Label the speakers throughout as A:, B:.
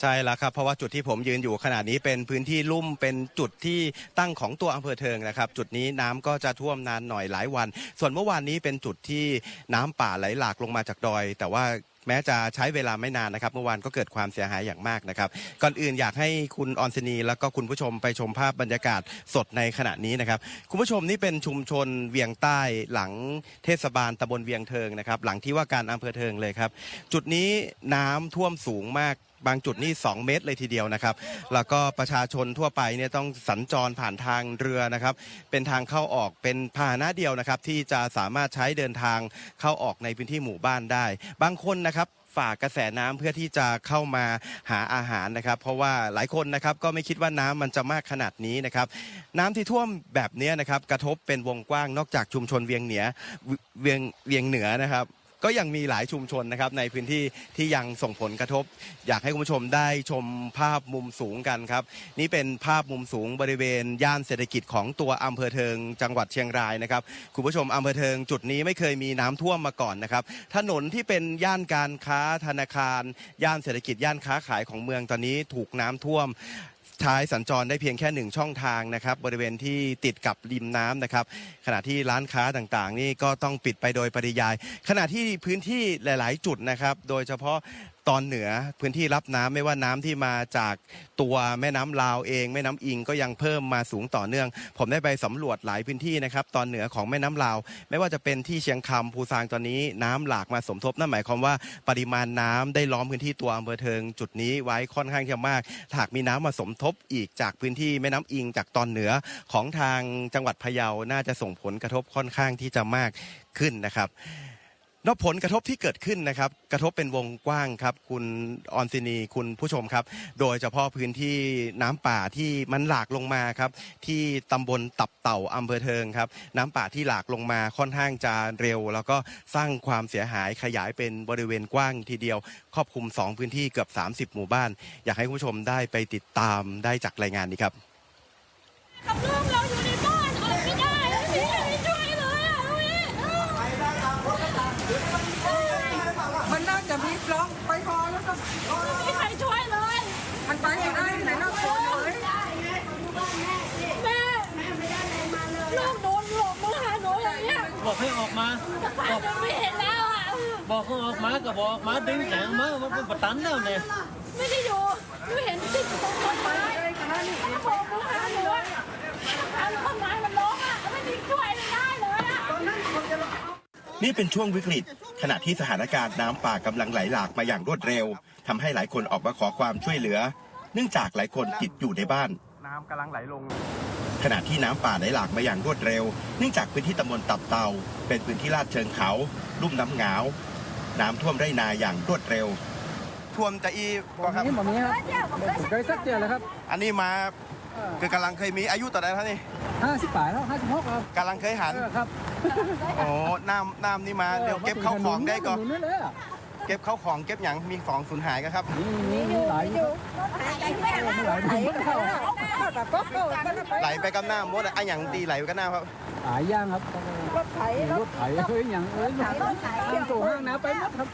A: ใช่แล้วครับเพราะว่าจุดที่ผมยืนอยู่ขณะนี้เป็นพื้นที่ลุ่มเป็นจุดที่ตั้งของตัวอำเภอเทิงนะครับ จุดนี้น้ำก็จะท่วมนานหน่อยหลายวัน ส่วนเมื่อวานนี้เป็นจุดที่น้ำป่าไหลหลากลงมาจากดอย แต่ว่าแม้จะใช้เวลาไม่นานนะครับ เมื่อวานก็เกิดความเสียหายอย่างมากนะครับ ก่อนอื่นอยากให้คุณออนซนี แล้วก็คุณผู้ชมไปชมภาพบรรยากาศสดในขณะนี้นะครับ คุณผู้ชมนี่เป็นชุมชนเวียงใต้หลังเทศบาลตำบลเวียงเทิงนะครับ หลังที่ว่าการอำเภอเทิงเลยครับ จุดนี้น้ำท่วมสูงมาก บางจุดนี่2เมตรเลยทีเดียวนะครับ แล้วก็ประชาชนทั่วไปเนี่ยต้องสัญจรผ่านทางเรือนะครับ เป็นทางเข้าออกเป็นพาหนะเดียวนะครับ ที่จะสามารถใช้เดินทางเข้าออกในพื้นที่หมู่บ้านได้ บางคนนะครับฝากกระแสน้ำเพื่อที่จะเข้ามาหาอาหารนะครับ เพราะว่าหลายคนนะครับก็ไม่คิดว่าน้ำมันจะมากขนาดนี้นะครับ น้ำที่ท่วมแบบนี้นะครับ กระทบเป็นวงกว้างนอกจากชุมชนเวียงเหนือเวียงเวียงเหนือนะครับ ก็ยังมีหลายชุมชนนะครับในพื้นที่ที่ยังส่งผลกระทบ อยากให้คุณผู้ชมได้ชมภาพมุมสูงกันครับ นี่เป็นภาพมุมสูงบริเวณย่านเศรษฐกิจของตัวอำเภอเทิงจังหวัดเชียงรายนะครับคุณผู้ชมอำเภอเทิงจุดนี้ไม่เคยมีน้ำท่วมมาก่อนนะครับถนนที่เป็นย่านการค้าธนาคาร ย่านเศรษฐกิจย่านค้าขายของเมืองตอนนี้ถูกน้ำท่วม ใช้สัญจรได้เพียงแค่หนึ่งช่องทางนะครับบริเวณที่ติดกับริมน้ำนะครับ ขณะที่ร้านค้าต่างๆ นี่ก็ต้องปิดไปโดยปริยาย ขณะที่พื้นที่หลาย ๆ จุดนะครับ โดยเฉพาะ ตอนเหนือพื้นที่รับน้ำไม่ว่าน้ำที่มาจากตัวแม่น้ำลาวเอง แม่น้ำอิงก็ยังเพิ่มมาสูงต่อเนื่อง ผมได้ไปสำรวจหลายพื้นที่นะครับตอนเหนือของแม่น้ำลาว ไม่ว่าจะเป็นที่เชียงคำภูซางตอนนี้น้ำหลากมาสมทบนั่นหมายความว่าปริมาณน้ำได้ล้อมพื้นที่ตัวอำเภอเทิงจุดนี้ไว้ค่อนข้างที่จะมากหากมีน้ำมาสมทบอีกจากพื้นที่แม่น้ำอิงจากตอนเหนือของทางจังหวัดพะเยาน่าจะส่งผลกระทบค่อนข้างที่จะมากขึ้นนะครับ นอกผลกระทบที่เกิดขึ้นนะครับ กระทบเป็นวงกว้างครับ คุณออนซินีคุณผู้ชมครับ โดยเฉพาะพื้นที่น้ำป่าที่มันหลากลงมาครับ ที่ตำบลตับเต่าอำเภอเทิงครับ น้ำป่าที่หลากลงมาค่อนข้างจะเร็ว แล้วก็สร้างความเสียหายขยายเป็นบริเวณกว้างทีเดียว ครอบคลุม 2 พื้นที่เกือบ 30 หมู่บ้าน อยากให้คุณผู้ชมได้ไปติดตามได้จากรายงานนี้ครับ
B: กับลูกเราอยู่ในบ้านออกไม่ได้ไม่มีใครช่วยเลยอะพี่
C: มันน่าจะมีร้องไปพอแล้วก็
B: ไม่มีใครช่วยเลย
C: มันไปไม่ได้ไหนน่าคนเลย
B: แม่ลูกโดนหลอกมาหาหนูอย่างเงี้ย
D: บอก ให้ออกมา
B: หาหนูไม่เห็นแล้วอะ
D: บอกให้ออกมาก็บอกมาดึงแขนมามันเป็นประตันแล้วเนี่ย
B: ไม่ได้อยู่หนูเห็นติดตรงต้นไม้มันบอกมาหาหนูอะหาต้นไม้มันร้องอะไม่มีช่วยไม่ได้เลยอะ
A: นี่เป็นช่วงวิกฤต ขณะที่สถานการณ์น้ำป่ากำลังไหลหลากมาอย่างรวดเร็วทำให้หลายคนออกมาขอความช่วยเหลือ เนื่องจากหลายคนติดอยู่ในบ้าน
E: น้ำกำลังไหลลง
A: ขณะที่น้ำป่าไหลหลากมาอย่างรวดเร็ว เนื่องจากพื้นที่ตำบลตับเตา เป็นพื้นที่ลาดเชิงเขา ลุ่มน้ำหงาว น้ำท่วมไร่นาอย่างรวดเร็ว ท่วมจะอีก็ครับ
C: นี่แบบนี้ครับผมเคยสักเดียวเลยครับ
A: อันนี้มาคือกำลังเคยมีอายุต่อใดครับนี่
C: ห้าสิบป่ายแล้วห้าสิบหกครับ
A: กำลังเคยหัน
C: เออครับ
A: โอ้น้ำน้ำนี่มาเดี๋ยวเก็บเข้าของได้ก็
C: หนุนนั่นเลยอะ
A: เก็บเข้าของเก็บอย่างมีของสูญหายก็ครับ
C: นี่นี่นี่ไหลอยู่ครับไหลถึงเข้า
A: ไหลไปกับน้ำมดอะไอะอย่างตีไหลไปกับน้ำครับ
C: หายย่างครับรถไถรถไถเฮ้ยอย่างเอ้ยรถไถตู้ห้างน้ำไปหมดครับ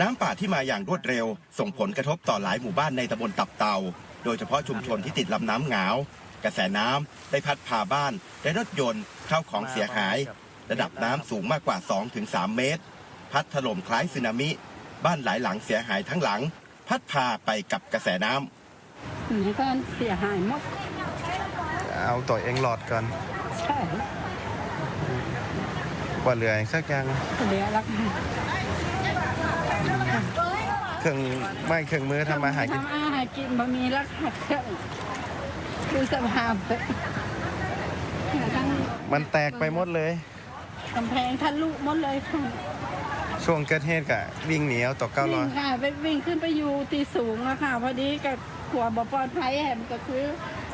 A: น้ำป่าที่มาอย่างรวดเร็ว ส่งผลกระทบต่อหลายหมู่บ้านในตำบลตับเตา โดยเฉพาะชุมชนที่ติดลำน้ำหงาว กระแสน้ำได้พัดพาบ้านและรถยนต์เข้าของเสียหาย ระดับน้ำสูงมากกว่า 2-3 เมตร พัดถล่มคล้ายสึนามิ บ้านหลายหลังเสียหายทั้งหลัง พัดพาไปกับกระแสน้ำ
F: นี่ก็เสียหายหมด
A: เอาตัวเองหลอดก่อน
F: ใช่
A: ว่าเหลือสักอย่าง
F: เหลือรัก
A: เครื่องไม่เครื่องมือทำมาหากิน
F: ทำอาหารกินบะมีรักหัดเครื่องดูสภาพเลยทั้ง
A: มันแตกไปหมดเลย
F: กำแพงทะลุหมดเลยค่ะ
A: ช่วงเกิดเหตุกะวิ่งหนีเอาต่อเก้าร้
F: วิ่
A: องย
F: ค่ะไปวิ่งขึ้นไปอยู่ตีสูงอะค่ะ พอดีกับขวบปลอดภัยแหมก็คือ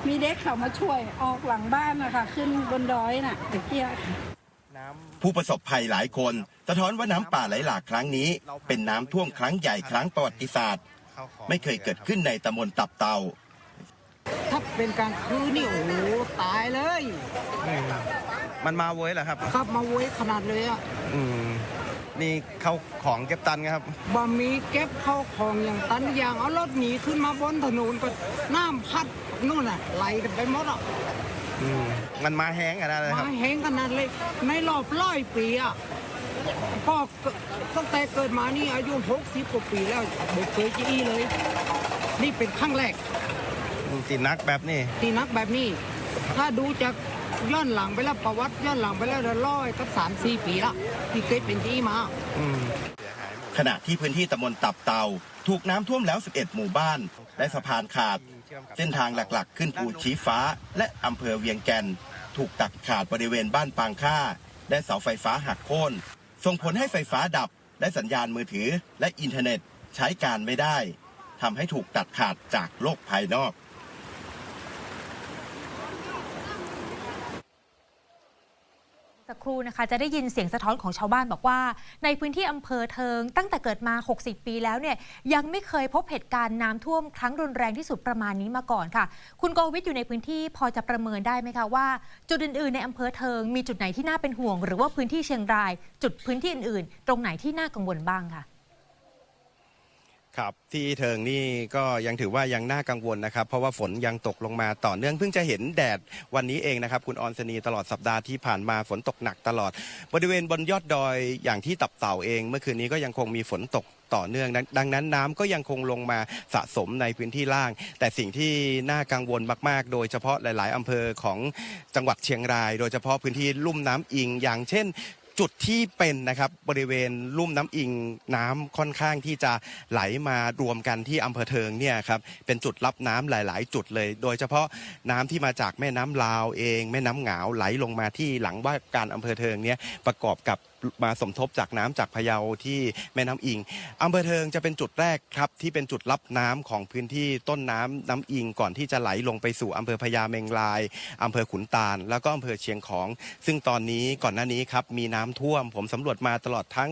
F: มีเด็กเขามาช่วยออกหลังบ้านนะคะขึ้นบนดอยน่ะตะเกียค่ะ
E: น้ำ
A: ผู้ประสบภัยหลายคน สะท้อนว่าน้ำป่าไหลหลากครั้งนี้ เป็นน้ำท่วมครั้งใหญ่ครั้งประวัติศาสตร์
E: เข้าของ
A: ไม่เคยเกิดขึ้นในตำบลตับเตา
C: ถ้าเป็นกลางคืนนี่โอ้โหตายเลย
E: มันมาเว้ยเหรอครับ
C: ครับมาโวยขนาดเลยอะ
E: อืม
A: นี่เข้าของเก็บตันครับ
C: บ่มีเก็บเข้าของอย่างตันอย่างเอารถหนีขึ้นมาบนถนนก็น้ำพัดนู่นน่ะไหลกันไปหมดอะ
A: อืมมันมาแห้งกันได้เลยค
C: มา
A: รับ
C: แห้งขนาดเลยในรอบร้อยปีอะพ่อเกิดตั้งแต่เกิดมานี่อายุหกสิบกว่าปีแล้วไม่เคยจะอีเลย นี่เป็นครั้งแรก
A: จีนักแบบนี้
C: ที่นักแบบนี้ ถ้าดูจาก ย้อนหลังไปแล้วประวัติย้อนหลังไปแล้วร้อยกับสามสี่ปีละที่เคยเป็นที่มา
G: ขณะที่พื้นที่ตำบลตับเตา ถูกน้ำท่วมแล้ว 11 หมู่บ้าน และสะพานขาด เส้นทางหลักๆ ขึ้นภูชี้ฟ้า และอำเภอเวียงแก่น ถูกตัดขาดบริเวณบ้านปางค่า และเสาไฟฟ้าหักโค่นส่งผลให้ไฟฟ้าดับ และสัญญาณมือถือ และอินเทอร์เน็ตใช้การไม่ได้ทำให้ถูกตัดขาดจากโลกภายนอก
H: สักครู่นะคะจะได้ยินเสียงสะท้อนของชาวบ้านบอกว่า ในพื้นที่อำเภอเทิง ตั้งแต่เกิดมา 60 ปีแล้วเนี่ยยังไม่เคยพบเหตุการณ์น้ำท่วมครั้งรุนแรงที่สุดประมาณนี้มาก่อนค่ะ คุณโกวิทอยู่ในพื้นที่พอจะประเมินได้ไหมคะว่า จุดอื่นๆ ในอำเภอเทิง มีจุดไหนที่น่าเป็นห่วง หรือว่าพื้นที่เชียงราย จุดพื้นที่อื่นๆ ตรงไหนที่น่ากังวลบ้างค่ะ
A: ครับที่เทิงนี่ก็ยังถือว่ายังน่ากังวลนะครับ เพราะว่าฝนยังตกลงมาต่อเนื่องเพิ่งจะเห็นแดดวันนี้เองนะครับ คุณออนสนีตลอดสัปดาห์ที่ผ่านมาฝนตกหนักตลอด บริเวณบนยอดดอยอย่างที่ตับเต่าเอง เมื่อคืนนี้ก็ยังคงมีฝนตกต่อเนื่องดังดังนั้นน้ำก็ยังคงลงมาสะสมในพื้นที่ล่าง แต่สิ่งที่น่ากังวลมาก ๆ โดยเฉพาะหลาย ๆอำเภอของจังหวัดเชียงราย โดยเฉพาะพื้นที่ลุ่มน้ำอิง อย่างเช่น จุดที่เป็นนะครับบริเวณลุ่มน้ำอิงน้ำค่อนข้างที่จะไหลมารวมกันที่อำเภอเทิงเนี่ยครับเป็นจุดรับน้ำหลาย ๆ จุดเลย โดยเฉพาะน้ำที่มาจากแม่น้ำลาวเอง แม่น้ำหงาวไหลลงมาที่หลังว่าการอำเภอเทิงเนี่ยประกอบกับมาสมทบจากน้ำจากพะเยาที่แม่น้ำอิงอำเภอเทิงจะเป็นจุดแรกครับที่เป็นจุดรับน้ำของพื้นที่ต้นน้ำน้ำอิงก่อนที่จะไหลลงไปสู่อำเภอพญาเมงรายอำเภอขุนตาล แล้วก็อำเภอเชียงของ ซึ่งตอนนี้ก่อนหน้านี้ครับมีน้ำท่วม ผมสำรวจมาตลอดทั้ง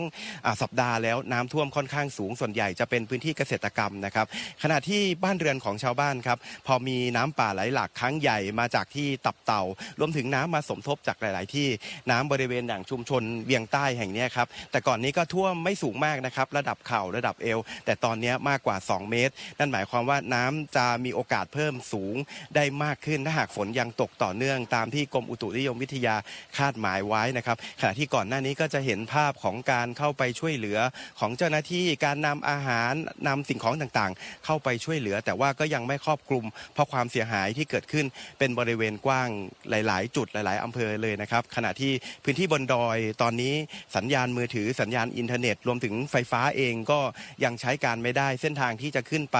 A: สัปดาห์แล้วน้ำท่วมค่อนข้างสูงส่วนใหญ่จะเป็นพื้นที่เกษตรกรรมนะครับขณะที่บ้านเรือนของชาวบ้านครับพอมีน้ำป่าไหลหลากครั้งใหญ่มาจากที่ตับเต่ารวมถึงน้ำมาสมทบจากหลาย ๆ ที่น้ำบริเวณอย่างชุมชนเวียงใต้แห่งนี้ครับแต่ก่อนนี้ก็ท่วมไม่สูงมากนะครับระดับเข่าระดับเอว แต่ตอนนี้มากกว่า 2 เมตร นั่นหมายความว่าน้ำจะมีโอกาสเพิ่มสูงได้มากขึ้นถ้าหากฝนยังตกต่อเนื่อง ตามที่กรมอุตุนิยมวิทยาคาดหมายไว้นะครับขณะที่ก่อนหน้านี้ก็จะเห็นภาพของการเข้าไปช่วยเหลือของเจ้าหน้าที่การนำอาหารนำสิ่งของต่างๆ เข้าไปช่วยเหลือ แต่ว่าก็ยังไม่ครอบคลุม เพราะความเสียหายที่เกิดขึ้นเป็นบริเวณกว้างหลาย ๆ จุดหลาย ๆอำเภอเลยนะครับขณะที่พื้นที่บนดอยตอนนี้สัญญาณมือถือสัญญาณอินเทอร์เน็ต รวมถึงไฟฟ้าเองก็ยังใช้การไม่ได้ เส้นทางที่จะขึ้นไป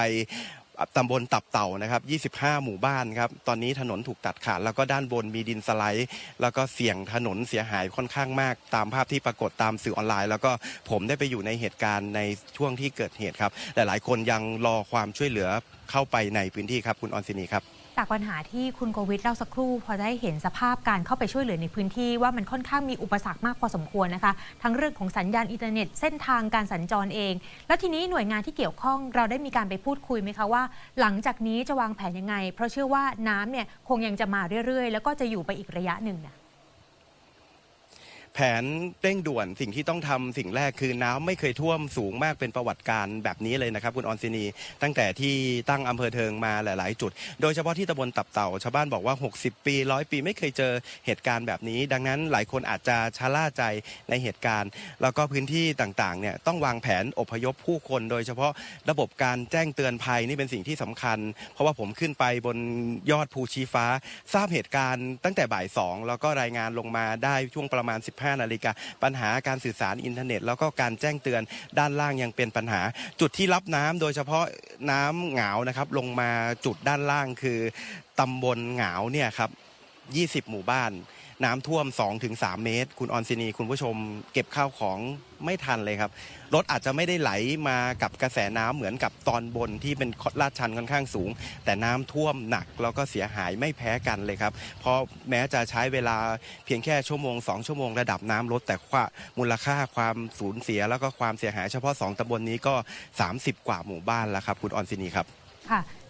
A: ตำบลตับเต่านะครับ 25 หมู่บ้านครับ ตอนนี้ถนนถูกตัดขาด แล้วก็ด้านบนมีดินสไลด์ แล้วก็เสี่ยงถนนเสียหายค่อนข้างมาก ตามภาพที่ปรากฏตามสื่อออนไลน์ แล้วก็ผมได้ไปอยู่ในเหตุการณ์ในช่วงที่เกิดเหตุครับ หลายๆ คนยังรอความช่วยเหลือเข้าไปในพื้นที่ครับ คุณออนซินีครับ
H: จากปัญหาที่คุณโกวิทเล่าสักครู่ พอได้เห็นสภาพการเข้าไปช่วยเหลือในพื้นที่ว่ามันค่อนข้างมีอุปสรรคมากพอสมควรนะคะ ทั้งเรื่องของสัญญาณอินเทอร์เน็ตเส้นทางการสัญจรเอง แล้วทีนี้หน่วยงานที่เกี่ยวข้องเราได้มีการไปพูดคุยไหมคะว่า หลังจากนี้จะวางแผนยังไง เพราะเชื่อว่าน้ำเนี่ยคงยังจะมาเรื่อยๆ แล้วก็จะอยู่ไปอีกระยะหนึ่งนะ
A: แผนเร่งด่วนสิ่งที่ต้องทำสิ่งแรกคือน้ำไม่เคยท่วมสูงมากเป็นประวัติการแบบนี้เลยนะครับ คุณออนซินี ตั้งแต่ที่ตั้งอำเภอเทิงมาหลาย ๆ จุด โดยเฉพาะที่ตำบลตับเต่าชาวบ้านบอกว่า 60 ปีร้อยปีไม่เคยเจอเหตุการณ์แบบนี้ ดังนั้นหลายคนอาจจะชะล่าใจในเหตุการณ์ แล้วก็พื้นที่ต่าง ๆ เนี่ยต้องวางแผนอพยพผู้คน โดยเฉพาะระบบการแจ้งเตือนภัยนี่เป็นสิ่งที่สำคัญ เพราะว่าผมขึ้นไปบนยอดภูชีฟ้า ทราบเหตุการณ์ตั้งแต่บ่ายสองแล้วก็รายงานลงมาได้ช่วงประมาณ 15 5 นาฬิกาปัญหาการสื่อสารอินเทอร์เน็ต แล้วก็การแจ้งเตือนด้านล่างยังเป็นปัญหา จุดที่รับน้ำโดยเฉพาะน้ำเหงานะครับลงมาจุดด้านล่างคือตำบลเหงาเนี่ยครับ 20 หมู่บ้าน น้ำท่วม 2-3 เมตร คุณออนซินีคุณผู้ชมเก็บข้าวของไม่ทันเลยครับ รถอาจจะไม่ได้ไหลมากับกระแสน้ำเหมือนกับตอนบนที่เป็นลาดชันค่อนข้างสูง แต่น้ำท่วมหนักแล้วก็เสียหายไม่แพ้กันเลยครับ เพราะแม้จะใช้เวลาเพียงแค่ชั่วโมง 2 ชั่วโมงระดับน้ำลดแต่ว่ามูลค่าความสูญเสีย แล้วก็ความเสียหายเฉพาะ 2ตำบลนนี้ก็ 30 กว่าหมู่บ้านแล้วครับ คุณออนซินีครับ
H: ค่ะ